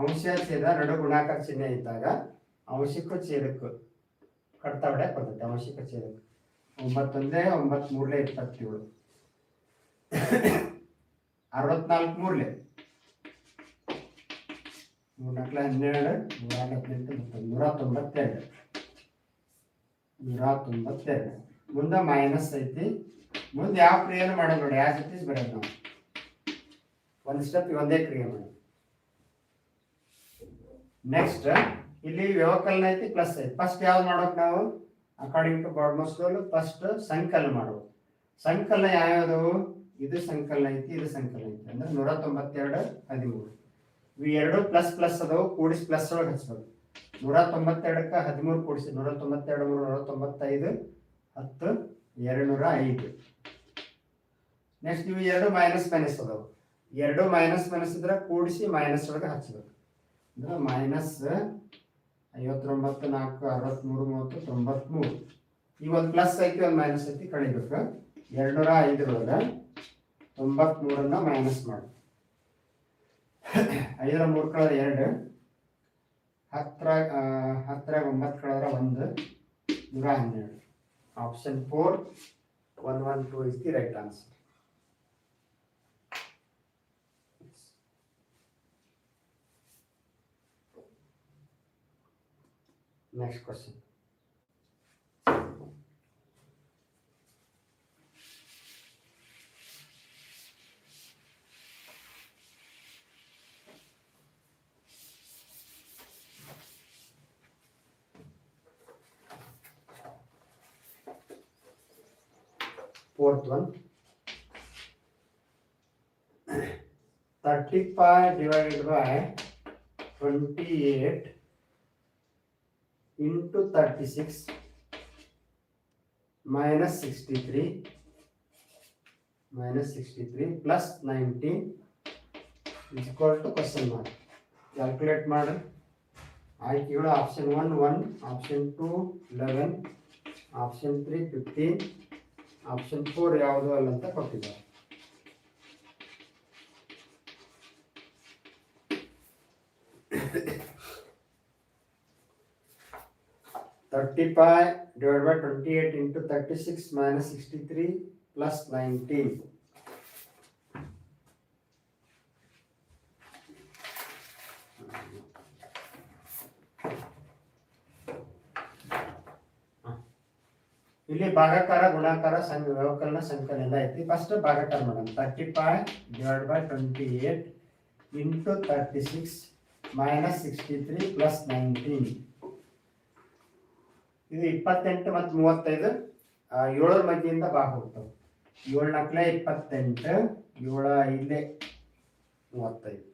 ಅಂಶ ಸೇರಿದ ನಡು ಗುಣಾಕಾರ ಚಿಹ್ನೆ ಇದ್ದಾಗ ಅಂಶಕ್ಕೂ ಛೇದಕ್ಕೂ ಕಡ್ತಾ ಹೊಡ್ಯಕ್ಕೆ ಅವಶ್ಯಕ ಅಂಶಿಕ ಒಂಬತ್ತೊಂದೇ ಒಂಬತ್ತು ಮೂರಲೇ ಇಪ್ಪತ್ತೇಳು. ಅರವತ್ನಾಲ್ಕು ಮೂರಲೆ ಮೂರ್ನಾಲ್ಕಲ ಹನ್ನೆರಡು ನೂರ ಹದಿನೆಂಟು ಮತ್ತು ನೂರ ತೊಂಬತ್ತೆರಡು ನೂರ ತೊಂಬತ್ತೆರಡು ಮುಂದೆ ಮೈನಸ್ ಐತಿ. ಮುಂದೆ ಯಾವ ಕ್ರಿಯೆನೂ ಮಾಡೋದು ನೋಡಿ ಯಾವ ಜೊತೆ ಬರೋದು ನಾವು. ಒಂದು ಸ್ಟೆಪ್ ಒಂದೇ ಕ್ರಿಯೆ ಮಾಡಿ ನೆಕ್ಸ್ಟ್ ಇಲ್ಲಿ ವ್ಯವಕಲನ ಐತಿ ಪ್ಲಸ್ ಐತಿ. ಫಸ್ಟ್ ಯಾವ್ದು ಮಾಡೋಕೆ ನಾವು? ಅಕಾರ್ಡಿಂಗ್ ಟು ಬಾರ್ಡ್ ರೂಲ್ ಫಸ್ಟ್ ಸಂಕಲನ ಮಾಡುವುದು ಸಂಕಲನ ಯಾವ್ಯಾವ್ದು? ಇದು ಸಂಕಲನ ಐತಿ, ಇದು ಸಂಕಲನ ಐತಿ ಅಂದ್ರೆ ನೂರ ತೊಂಬತ್ತೆರಡು ಹದಿಮೂರು. ಇವು ಎರಡು ಪ್ಲಸ್ ಪ್ಲಸ್ ಅದಾವು, ಕೂಡಿಸಿ ಪ್ಲಸ್ ಒಳಗೆ ಹಚ್ಬೇಕು. ನೂರ ತೊಂಬತ್ತೆರಡಕ್ಕೆ ಹದಿಮೂರು ಕೂಡಿಸಿ ನೂರ ತೊಂಬತ್ತೆರಡು ಮೂರು ನೂರ ತೊಂಬತ್ತೈದು ಹತ್ತು ಎರಡು ನೂರ ಐದು. ನೆಕ್ಸ್ಟ್ ಇವು ಎರಡು ಮೈನಸ್ ಮೈನಸ್ ಅದಾವು. ಎರಡು ಮೈನಸ್ ಮೈನಸ್ ಇದ್ರೆ ಕೂಡಿಸಿ ಮೈನಸ್ ಒಳಗೆ ಹಚ್ಬೇಕು. ಅಂದ್ರೆ ಮೈನಸ್ ಐವತ್ತೊಂಬತ್ತು ನಾಲ್ಕು ಅರವತ್ತ್ಮೂರು ಮೂವತ್ತು ತೊಂಬತ್ಮೂರು. ಈ ಒಂದು ಪ್ಲಸ್ ಐತಿ ಒಂದು ಮೈನಸ್ ಐತಿ ಕಳಿಬೇಕು. ಎರಡುನೂರ ಐದರೊಳಗೆ ತೊಂಬತ್ಮೂರನ್ನು ಮೈನಸ್ ಮಾಡಿ. ಐದರ ಮೂರು ಕಳೆದ ಎರಡು. ಹತ್ತರ ಹತ್ತರ ಒಂಬತ್ತು ಕಳೆದ್ರೆ ಒಂದು. ನೂರ ಹನ್ನೆರಡು. Option four one one two is the right answer next question fourth one 35 divided by 28 into 36 minus 63 minus 63 plus 19 is equal to question mark. Calculate ಮಾಡಿ ಆಯ್ಕೆಗಳು option one one option two eleven option three fifteen option four ಯಾವುದು ಅಲ್ಲ ಅಂತ Thirty-five divided by twenty-eight into thirty-six minus sixty-three plus nineteen. ಇಲ್ಲಿ ಭಾಗಾಕಾರ, ಗುಣಾಕಾರ ಸಂಘ ವ್ಯವಕಲನ ಸಂಕಲನ ಎಲ್ಲ ಐತಿ ಫಸ್ಟ್ ಭಾಗಾಕಾರ ಮಾಡೋಣ. Thirty five divide by twenty eight into thirty six minus sixty three plus nineteen ಇದು ಇಪ್ಪತ್ತೆಂಟು ಮತ್ತು ಮೂವತ್ತೈದು ಏಳರ ಮಧ್ಯೆಯಿಂದ ಭಾಗ ಹೋಗ್ತವೆ. ಏಳು ನಾಲ್ಕಲೆ ಇಪ್ಪತ್ತೆಂಟು, ಏಳ ಇಲ್ಲೇ ಮೂವತ್ತೈದು.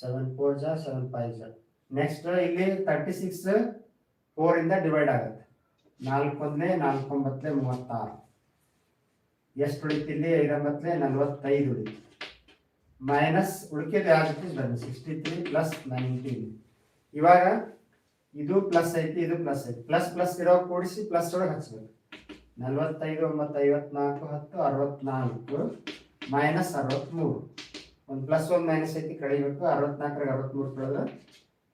ಸೆವೆನ್ ಫೋರ್ ಜಾ ಸೆವೆನ್ ಫೈವ್ ಜಾ. ನೆಕ್ಸ್ಟ್ ಇಲ್ಲಿ ತರ್ಟಿ ಸಿಕ್ಸ್ ಫೋರಿಂದ ಡಿವೈಡ್ ಆಗುತ್ತೆ. ನಾಲ್ಕೊಂದಲೇ ನಾಲ್ಕೊಂಬತ್ತಲೆ ಮೂವತ್ತಾರು. ಎಷ್ಟು ಉಳಿತು ಇಲ್ಲಿ? ಐದೊಂಬತ್ತಲೆ ನಲ್ವತ್ತೈದು ಉಳಿತು. ಮೈನಸ್ ಉಳಿಕೆದು ಯಾವ ಜೊತೆ ಬನ್ನಿ ಸಿಕ್ಸ್ಟಿ ತ್ರೀ ಪ್ಲಸ್ ನೈನ್ಟೀನ್ ಇವಾಗ ಇದು ಪ್ಲಸ್ ಐತಿ, ಇದು ಪ್ಲಸ್ ಐತಿ. ಪ್ಲಸ್ ಪ್ಲಸ್ ಇರೋ ಕೂಡಿಸಿ ಪ್ಲಸ್ ಒಳಗೆ ಹಚ್ಚಬೇಕು ನಲ್ವತ್ತೈದು ಒಂಬತ್ತು ಐವತ್ನಾಲ್ಕು ಹತ್ತು, ಅರವತ್ನಾಲ್ಕು ಮೈನಸ್ ಅರವತ್ತ್ಮೂರು ಒಂದು ಪ್ಲಸ್ ಒಂದು ಮೈನಸ್ ಐತಿ, ಕಳಿಬೇಕು. ಅರವತ್ನಾಲ್ಕರಾಗ ಅರವತ್ತ್ಮೂರು ಕಳೆದ್ರೆ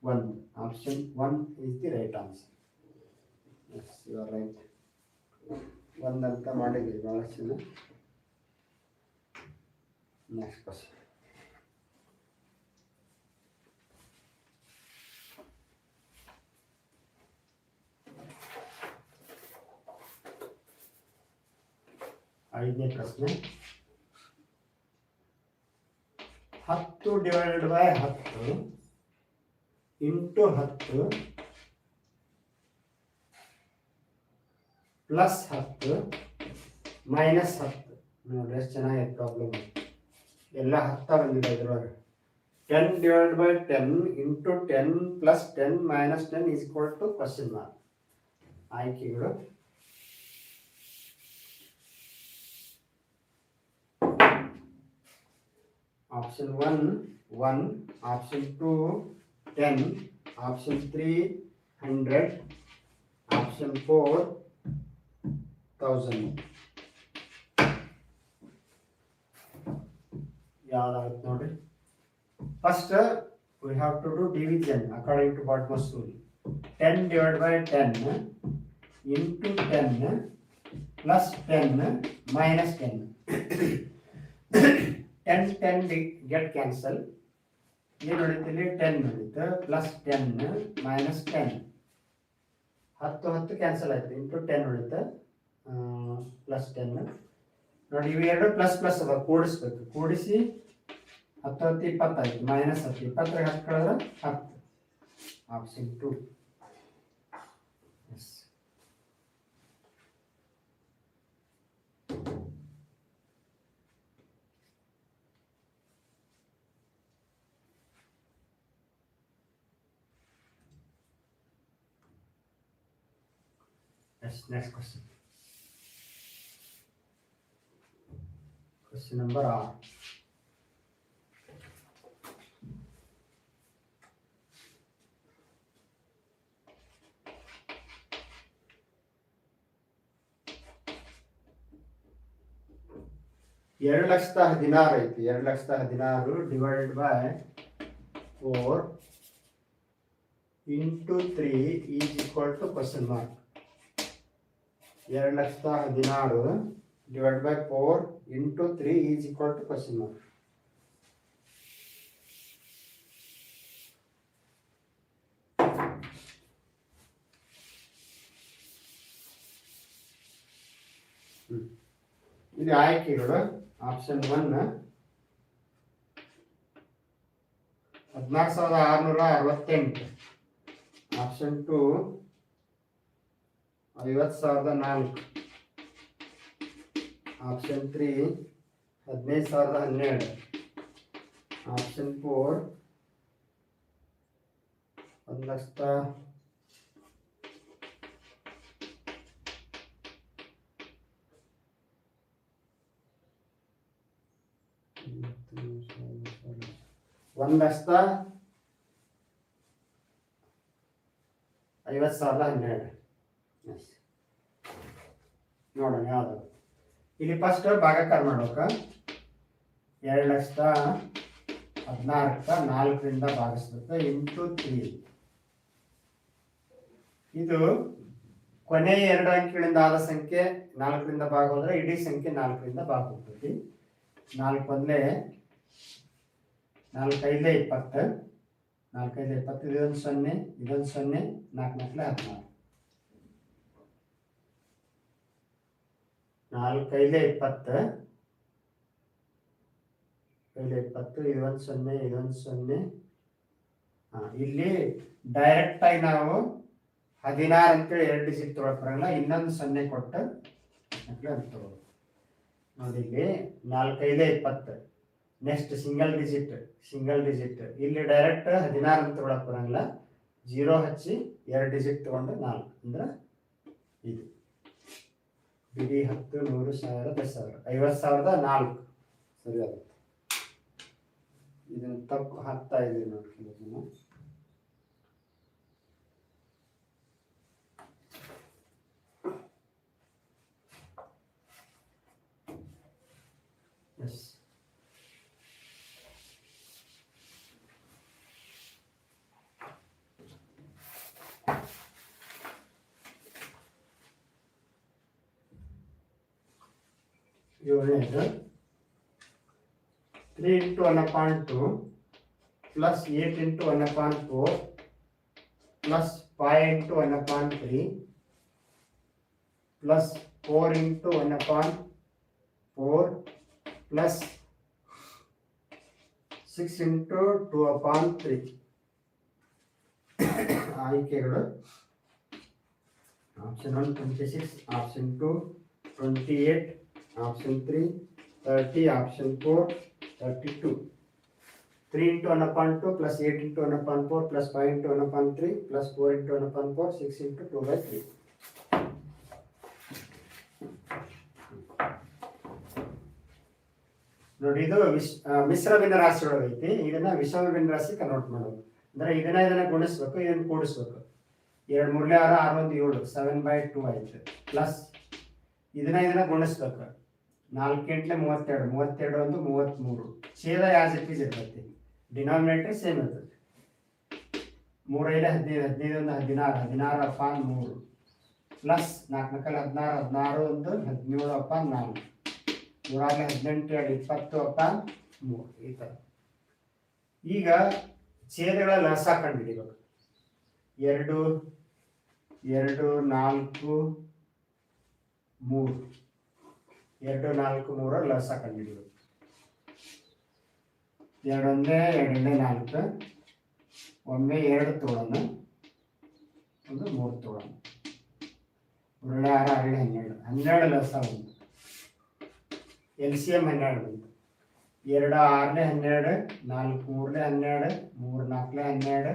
ಒಂದು. Option one is the right answer you are right ಒಂದಂತ ಮಾಡಿದ್ವಿ ಭಾಳ ಚೆನ್ನಾಗಿ ನೆಕ್ಸ್ಟ್ ಕ್ವಶನ್ ಐದನೇ ಪ್ರಶ್ನೆ ಹತ್ತು ಡಿವೈಡೆಡ್ ಬೈ ಹತ್ತು ಇಂಟು ಹತ್ತು ಪ್ಲಸ್ ಹತ್ತು ಮೈನಸ್ ಹತ್ತು. ನೋಡ್ರಿ ಎಷ್ಟು ಚೆನ್ನಾಗಿದೆ ಪ್ರಾಬ್ಲಮ್ ಎಲ್ಲ ಹತ್ತ ಬಂದಿದೆ ಇದ್ರೊಳಗೆ. Ten divide by ten into ten plus ten minus ten is to question mark ಆಯ್ಕೆಗಳು option 1 1 option 2 10 option 3 100 option 4 1000 ಯಾವ್ದಾಗುತ್ತೆ ನೋಡ್ರಿ first we have to do division according to Bartmas rule 10 divided by 10 into 10 plus 10 minus 10 ten ten get cancel ಏನು ಉಳಿತಿಲ್ಲಿ ಟೆನ್ ಉಳಿತು ಪ್ಲಸ್ ಟೆನ್ ಮೈನಸ್ ಟೆನ್ ಹತ್ತು ಹತ್ತು ಕ್ಯಾನ್ಸಲ್ ಆಯಿತು ಇಂಟು ಟೆನ್ ಉಳಿತು ಪ್ಲಸ್ ಟೆನ್ ನೋಡಿ, ಇವು ಎರಡು ಪ್ಲಸ್ ಪ್ಲಸ್ ಅದ ಕೂಡಿಸ್ಬೇಕು. ಕೂಡಿಸಿ, ಹತ್ತು ಹತ್ತು ಇಪ್ಪತ್ತಾಯ್ತು ಮೈನಸ್ ಹತ್ತು. ಇಪ್ಪತ್ತರಾಗ ಹತ್ತು ಕಳೆದ್ರೆ ಹತ್ತು. Option two yes Yes, next question. Question number R. ಎರಡು ಲಕ್ಷದ ಹದಿನಾರು ಐತಿ ಎರಡು ಲಕ್ಷದ ಹದಿನಾರು divided by four into three is equal to question mark ಎರಡು ಲಕ್ಷದ ಹದಿನಾರು divide by four into three is equal to question mark ಇಲ್ಲಿ ಆಯ್ಕೆಗಳು ಆಪ್ಷನ್ ಒನ್ ಹದಿನಾರು ಸಾವಿರದ ಆರುನೂರ ಅರವತ್ತೆಂಟು. ಆಪ್ಷನ್ ಟು ಐವತ್ತು ಸಾವಿರದ ನಾಲ್ಕು ಆಪ್ಷನ್ ತ್ರೀ ಹದಿನೈದು ಸಾವಿರದ ಹನ್ನೆರಡು ಆಪ್ಷನ್ ಫೋರ್ ಒಂದು ಲಕ್ಷದ ಒಂದು ಲಕ್ಷದ ಐವತ್ತು ಸಾವಿರದ ಹನ್ನೆರಡು Yes. ನೋಡೋಣ ಯಾವುದು. ಇಲ್ಲಿ ಫಸ್ಟ್ ಭಾಗಾಕಾರ ಮಾಡ್ಬೇಕ ಎರಡು ಲಕ್ಷದ ಹದಿನಾಲ್ಕ ನಾಲ್ಕರಿಂದ ಭಾಗಿಸ್ಬೇಕು. Into three. ಇದು ಕೊನೆ ಎರಡು ಅಂಕಿಗಳಿಂದ ಆದ ಸಂಖ್ಯೆ ನಾಲ್ಕರಿಂದ ಭಾಗ ಹೋದ್ರೆ ಇಡೀ ಸಂಖ್ಯೆ ನಾಲ್ಕರಿಂದ ಭಾಗ ಹೋಗ್ತೈತಿ ನಾಲ್ಕು ಒಂದಲೇ ನಾಲ್ಕೈದೇ ಇಪ್ಪತ್ತು. ನಾಲ್ಕೈದು ಇಪ್ಪತ್ತು, ಇದೊಂದು ಸೊನ್ನೆ ಇದೊಂದು ಸೊನ್ನೆ, ನಾಲ್ಕು ನಾಲ್ಕಲೇ ಹದಿನಾರು. ನಾಲ್ಕೈದೇ ಇಪ್ಪತ್ತು. ಐದು ಇಪ್ಪತ್ತು, ಇದೊಂದು ಸೊನ್ನೆ ಇದೊಂದು ಸೊನ್ನೆ. ಹಾ ಇಲ್ಲಿ ಡೈರೆಕ್ಟ್ ಆಗಿ ನಾವು ಹದಿನಾರು ಅಂತೇಳಿ ಎರಡು ಡಿಜಿಟ್ ತೊಗೊಳಕ್ ಇನ್ನೊಂದು ಸೊನ್ನೆ ಕೊಟ್ಟು ಅಂತ ತಗೋಬೇಕು ನೋಡಿ ಇಲ್ಲಿ ನಾಲ್ಕೈದೇ ಇಪ್ಪತ್ತು. Next single digit single digit ಇಲ್ಲಿ ಡೈರೆಕ್ಟ್ ಹದಿನಾರು ಅಂತ ತೊಗೊಳಕ್ ಬರಂಗಿಲ್ಲ. ಜೀರೋ ಹಚ್ಚಿ ಎರಡು ಡಿಜಿಟ್ ತೊಗೊಂಡು ನಾಲ್ಕು. ಅಂದ್ರೆ ಇದು. ಬಿಡಿ ಹತ್ತು ನೂರು ಸಾವಿರ, ದಸ್ ಸಾವಿರ. ಐವತ್ತು ಸಾವಿರದ ನಾಲ್ಕು. ಸರಿ ಆಗುತ್ತೆ. ಇದನ್ನು ತಪ್ಪು ಹಾಕ್ತಾ ಇದೀವಿ ನೋಡಿ ಕೆಲವು ಜನ yes ಏಳನೇದು three into one upon two plus eight into one upon four plus five into one upon three plus four into one upon four plus six into two upon three ಆಯ್ಕೆಗಳು option one twenty six option two twenty eight option three thirty option four thirty two three into one upon two plus eight into one upon four plus five into one upon three plus four into one upon four six into two by three ನೋಡಿ, ಇದು ವಿಶ್ ಮಿಶ್ರ ಭಿನ್ನರಾಶಿ ಒಳಗೈತಿ ಇದನ್ನ ವಿಷಮ ಭಿನ್ನರಾಶಿ ಕನ್ವರ್ಟ್ ಮಾಡೋದು. ಅಂದ್ರೆ ಇದನ್ನ ಇದನ್ನ ಗುಣಿಸ್ಬೇಕು, ಇದನ್ನ ಕೂಡಿಸ್ಬೇಕು. ಎರಡು ಮೂರನೇ ಆರು ಆರು ಒಂದು ಏಳು ಸೆವೆನ್ ಬೈ ಟೂ ಆಯ್ತು. ಪ್ಲಸ್ ಇದನ್ನ ಇದನ್ನ ಗುಣಿಸ್ಬೇಕು. ನಾಲ್ಕು ಎಂಟ್ಲೆ ಮೂವತ್ತೆರಡು ಮೂವತ್ತೆರಡು ಒಂದು ಮೂವತ್ತ್ಮೂರು. ಛೇದ ಇಟ್ ಈಸ್ ಇರ್ತೈತಿ. ಡಿನಾಮಿನೇಟರ್ ಸೇಮ್ ಇರ್ತೈತಿ. ಮೂರೈದು, ಹದಿನೈದು ಹದಿನೈದು ಒಂದು ಹದಿನಾರು ಹದಿನಾರು ಅಪ್ಪ ಮೂರು. ಪ್ಲಸ್ ನಾಲ್ಕು ನಾಲ್ಕಲ್ಲಿ ಹದಿನಾರು ಹದಿನಾರು ಒಂದು ಹದಿನೇಳು ಅಪ್ಪ ನಾಲ್ಕು. ಮೂರಾಗಲೇ ಹದಿನೆಂಟು ಎರಡು ಇಪ್ಪತ್ತು ಅಪ್ಪ ಮೂರು. ಈ ಥರ. ಈಗ ಛೇದಗಳ ಲಸ ಕಂಡುಹಿಡಿಬೇಕು. ಎರಡು ಎರಡು, ನಾಲ್ಕು, ಮೂರು. ಎರಡು, ನಾಲ್ಕು, ಮೂರು ಲಸ ಕಂಡುಹಿಡಿಯೋದು ಎರಡೊಂದೇ ಎರಡೊಂದೇ ನಾಲ್ಕು. ಒಮ್ಮೆ ಎರಡು ತೋಳನ ಒಂದು ಮೂರು ತೋಳನ ಉರುಳೆ ಆರು ಅರಳಿ ಹನ್ನೆರಡು. ಹನ್ನೆರಡು ಲಸ ಬಂತು ಎಲ್ ಸಿ ಎಂ ಹನ್ನೆರಡು ಬಂತು ಎರಡು, ಆರನೇ ಹನ್ನೆರಡು, ನಾಲ್ಕು, ಮೂರನೇ ಹನ್ನೆರಡು, ಮೂರು, ನಾಲ್ಕನೇ ಹನ್ನೆರಡು,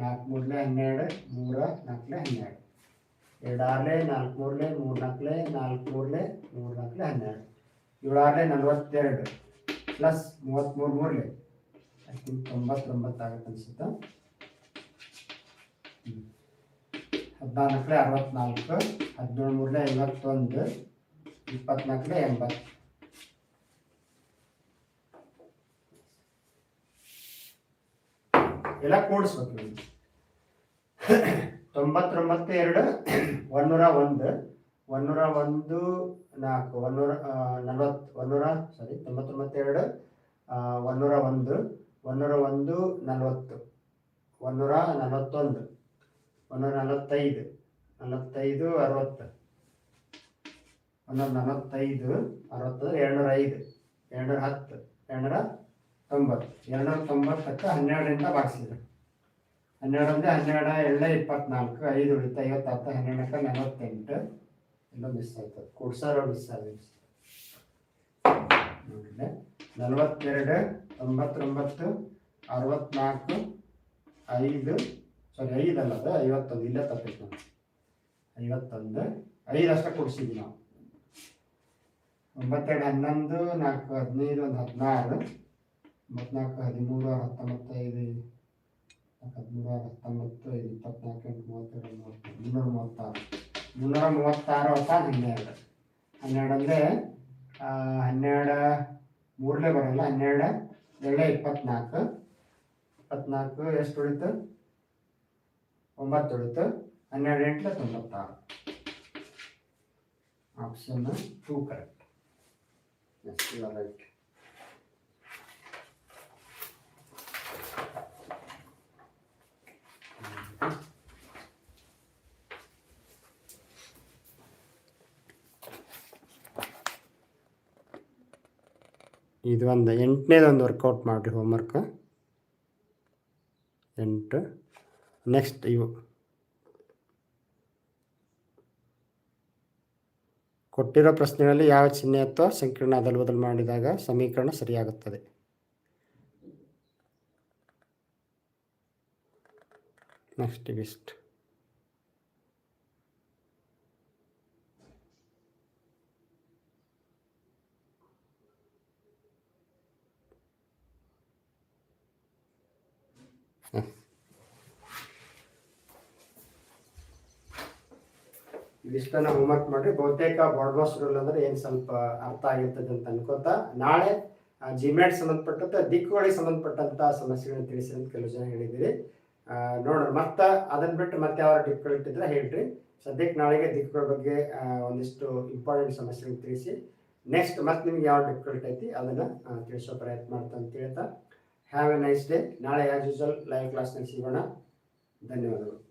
ನಾಲ್ಕು, ಮೂರನೇ ಹನ್ನೆರಡು, ಮೂರ, ನಾಲ್ಕನೇ ಹನ್ನೆರಡು. ಎರಡು ಆರಲೆ ನಾಲ್ಕು ಮೂರಲೆ ಮೂರು ನಾಲ್ಕಲೆ ನಾಲ್ಕು ಮೂರಲೆ ಮೂರು ನಾಲ್ಕಲೆ ಹನ್ನೆರಡು. ಏಳು ಆರಲೆ ನಲ್ವತ್ತೆರಡು ಪ್ಲಸ್ ಮೂವತ್ತ್ಮೂರು ಮೂರಲೆ. ಥಿಂಕ್ ತೊಂಬತ್ತೊಂಬತ್ತು ಆಗುತ್ತೆ ಅನಿಸುತ್ತೆ? ಹದಿನಾಲ್ಕಲೆ ಅರವತ್ನಾಲ್ಕು, ಹದಿನೇಳು ಮೂರಲೆ ಐವತ್ತೊಂದು, ಇಪ್ಪತ್ನಾಲ್ಕಲೆ ಎಂಬತ್ತು. ಎಲ್ಲ ಕೂಡಿಸ್ಬೇಕು ತೊಂಬತ್ತೊಂಬತ್ತು ಎರಡು ಒಂದೂರ ಒಂದು ಒಂದೂರ ಒಂದು ನಾಲ್ಕು, ಒಂದೂರ ನಲ್ವತ್ತು, ಒಂದೂರ ಸಾರಿ ತೊಂಬತ್ತೊಂಬತ್ತೆರಡು ಒಂದೂರ ಒಂದು ಒಂದೂರ ಒಂದು, ನಲವತ್ತು, ಒಂದೂರ ನಲವತ್ತೊಂದು, ಒಂದೂರ ನಲವತ್ತೈದು ನಲವತ್ತೈದು, ಅರವತ್ತು, ಒಂದೂರ ನಲವತ್ತೈದು, ಅರವತ್ತು ಎರಡುನೂರ ಐದು, ಎರಡುನೂರ ಹತ್ತು, ಎರಡುನೂರ ತೊಂಬತ್ತು, ಎರಡುನೂರ ತೊಂಬತ್ತಕ್ಕೆ ಹನ್ನೆರಡರಿಂದ ಭಾಗಿಸಿದ್ರು. ಹನ್ನೆರಡು ಅಂದರೆ ಹನ್ನೆರಡು ಎಳ್ಳೆ ಇಪ್ಪತ್ನಾಲ್ಕು, ಐದು ಉಳಿತು ಐವತ್ತಾರು ಹನ್ನೆರಡಕ್ಕೆ ನಲವತ್ತೆಂಟು ಎಲ್ಲ ಮಿಸ್ ಆಯ್ತು ಕೂಡ್ಸಾರ ಮಿಸ್ ಆಗಿದೆ ನೋಡಿದ್ರೆ ನಲವತ್ತೆರಡು ತೊಂಬತ್ತೊಂಬತ್ತು ಅರವತ್ನಾಲ್ಕು ಐದು ಸಾರಿ ಐದಲ್ಲ ಅದು, ಐವತ್ತೊಂದು ಇಲ್ಲ ತಪ್ಪಿತ್ತು ಐವತ್ತೊಂದು, ಐದು ಅಷ್ಟೇ ಕೊಡಿಸಿದ್ವಿ ನಾವು. ಒಂಬತ್ತೆರಡು ಹನ್ನೊಂದು, ನಾಲ್ಕು ಹದಿನೈದು, ಒಂದು ಹದಿನಾರು. ಒಂಬತ್ನಾಲ್ಕು, ಹದಿಮೂರು ಹತ್ತೊಂಬತ್ತು ಐದು ಹದಿಮೂರು ಹತ್ತೊಂಬತ್ತು ಐದು, ಇಪ್ಪತ್ನಾಲ್ಕು, ಎಂಟು, ಮೂವತ್ತೆರಡು, ಮೂವತ್ತು, ಇನ್ನೂರ ಮೂವತ್ತಾರು. ಮುನ್ನೂರ ಮೂವತ್ತಾರು ಹೊತ್ತ ಹನ್ನೆರಡು ಹನ್ನೆರಡು ಅಂದರೆ ಹನ್ನೆರಡು ಮೂರನೇ ಬರೋಲ್ಲ, ಹನ್ನೆರಡು ಎರಡು ಇಪ್ಪತ್ನಾಲ್ಕು. ಇಪ್ಪತ್ನಾಲ್ಕು ಎಷ್ಟು ಉಳಿತು? ಒಂಬತ್ತು ಉಳಿತು. ಹನ್ನೆರಡು ಎಂಟು ತೊಂಬತ್ತಾರು. Option two correct yes right ಇದು ಒಂದು ಎಂಟನೇದೊಂದು ವರ್ಕೌಟ್ ಮಾಡಿರಿ ಹೋಮ್ವರ್ಕ್ ಎಂಟು. ನೆಕ್ಸ್ಟ್ ಇವು. ಕೊಟ್ಟಿರೋ ಪ್ರಶ್ನೆಗಳಲ್ಲಿ ಯಾವ ಚಿಹ್ನೆ ಅಥವಾ ಸಂಕೀರ್ಣ ಅದಲು ಬದಲು ಮಾಡಿದಾಗ ಸಮೀಕರಣ ಸರಿಯಾಗುತ್ತದೆ. ನೆಕ್ಸ್ಟ್ ಇವಿಷ್ಟು ಇದಿಷ್ಟನ್ನ ಹೋಮ್ವರ್ಕ್ ಮಾಡಿ ಬಹುತೇಕ ಬಾಡ್ವಾಸ್ ರೂಲ್ ಅಂದ್ರೆ ಏನು ಸ್ವಲ್ಪ ಅರ್ಥ ಆಗಿರ್ತದೆ ಅಂತ ಅನ್ಕೋತಾ. ನಾಳೆ ಜಿಮ್ಯಾಟ್ ಸಂಬಂಧಪಟ್ಟಂತ ದಿಕ್ಕುಗಳಿಗೆ ಸಂಬಂಧಪಟ್ಟಂತ ಸಮಸ್ಯೆಗಳನ್ನ ತಿಳಿಸಿ ಅಂತ ಕೆಲವು ಜನ ಹೇಳಿದ್ದೀರಿ. ನೋಡೋಣ. ಮತ್ತೆ ಅದನ್ನ ಬಿಟ್ಟು ಮತ್ತೆ ಯಾವ ಡಿಫಿಕಲ್ಟ್ ಇಟ್ಟಿದ್ರೆ ಹೇಳ್ರಿ. ಸದ್ಯಕ್ಕೆ ನಾಳೆಗೆ ದಿಕ್ಕುಗಳ ಬಗ್ಗೆ ಒಂದಿಷ್ಟು ಇಂಪಾರ್ಟೆಂಟ್ ಸಮಸ್ಯೆಗಳನ್ನ ತಿಳಿಸಿ. ನೆಕ್ಸ್ಟ್ ಮತ್ತೆ ನಿಮ್ಗೆ ಯಾವ ಡಿಫಿಕಲ್ಟ್ ಐತಿ ಅದನ್ನ ತಿಳಿಸೋ ಪ್ರಯತ್ನ ಮಾಡ್ತಾ ಅಂತ ಹೇಳ್ತಾ. ಹ್ಯಾವ್ ಎ ನೈಸ್ ಡೇ ನಾಳೆ ಆಸ್ ಯೂಸಲ್ ಲೈವ್ ಕ್ಲಾಸ್ನಲ್ಲಿ ಸಿಗೋಣ. ಧನ್ಯವಾದಗಳು.